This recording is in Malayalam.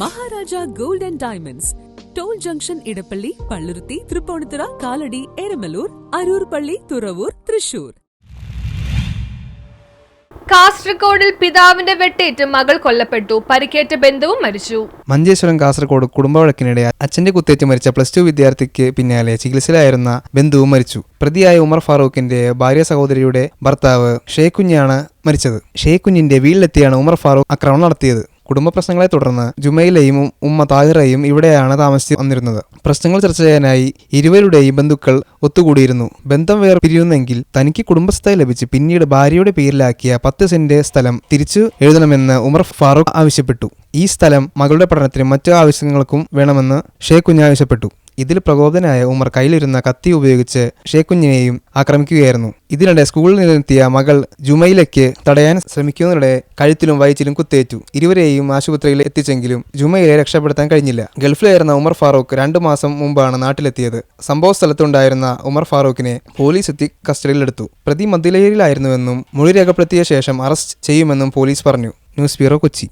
Maharaja gold and diamonds. Toll junction Edappally Palluruthy Tripunithura Kalady Eramalloor Aroor പള്ളി തുറവൂർ തൃശൂർ. കാസർഗോഡിൽ പിതാവിന്റെ വെട്ടേറ്റ് മകൾ കൊല്ലപ്പെട്ടു. പരിക്കേറ്റ ബന്ധുവും മരിച്ചു. മഞ്ചേശ്വരം കാസർഗോഡ് കുടുംബവഴക്കിനിടെ അച്ഛന്റെ കുത്തേറ്റ് മരിച്ച പ്ലസ് ടു വിദ്യാർത്ഥിക്ക് പിന്നാലെ ചികിത്സയിലായിരുന്ന ബന്ധുവും മരിച്ചു. പ്രതിയായ ഉമർ ഫാറൂഖിന്റെ ഭാര്യ സഹോദരിയുടെ ഭർത്താവ് ഷേഖുഞ്ഞാണ് മരിച്ചത്. ഷേഖുഞ്ഞിന്റെ വീട്ടിലെത്തിയാണ് ഉമർ ഫാറൂഖ് ആക്രമണം നടത്തിയത്. കുടുംബ പ്രശ്നങ്ങളെ തുടർന്ന് ജുമയിലെയും ഉമ്മ താഹിറയും ഇവിടെയാണ് താമസിച്ച് വന്നിരുന്നത്. പ്രശ്നങ്ങൾ ചർച്ച ചെയ്യാനായി ഇരുവരുടെയും ബന്ധുക്കൾ ഒത്തുകൂടിയിരുന്നു. ബന്ധം വേർ പിരിയുന്നെങ്കിൽ തനിക്ക് കുടുംബസ്ഥ ലഭിച്ച് പിന്നീട് ഭാര്യയുടെ പേരിലാക്കിയ പത്ത് സെന്റ് സ്ഥലം തിരിച്ചു എഴുതണമെന്ന് ഉമർ ഫാറൂഖ് ആവശ്യപ്പെട്ടു. ഈ സ്ഥലം മകളുടെ പഠനത്തിനും മറ്റു ആവശ്യങ്ങൾക്കും വേണമെന്ന് ഷേഖ് കുഞ്ഞ് ആവശ്യപ്പെട്ടു. ഇതിൽ പ്രകോപനായ ഉമർ കയ്യിലിരുന്ന കത്തി ഉപയോഗിച്ച് ഷേഖുഞ്ഞിനെയും ആക്രമിക്കുകയായിരുന്നു. ഇതിനിടെ സ്കൂളിൽ നിന്നെത്തിയ മകൾ ജുമൈലയ്ക്ക് തടയാൻ ശ്രമിക്കുന്നതിനിടെ കഴുത്തിലും വയറ്റിലും കുത്തേറ്റു. ഇരുവരെയും ആശുപത്രിയിൽ എത്തിച്ചെങ്കിലും ജുമൈലെ രക്ഷപ്പെടുത്താൻ കഴിഞ്ഞില്ല. ഗൾഫിലായിരുന്ന ഉമർ ഫാറൂഖ് രണ്ടു മാസം മുമ്പാണ് നാട്ടിലെത്തിയത്. സംഭവ സ്ഥലത്തുണ്ടായിരുന്ന ഉമർ ഫാറൂഖിനെ പോലീസ് എത്തി കസ്റ്റഡിയിലെടുത്തു പ്രതി മദ്യലഹരിയിലായിരുന്നുവെന്നും മൊഴി രേഖപ്പെടുത്തിയ ശേഷം അറസ്റ്റ് ചെയ്യുമെന്നും പോലീസ് പറഞ്ഞു. News bureau Kochi.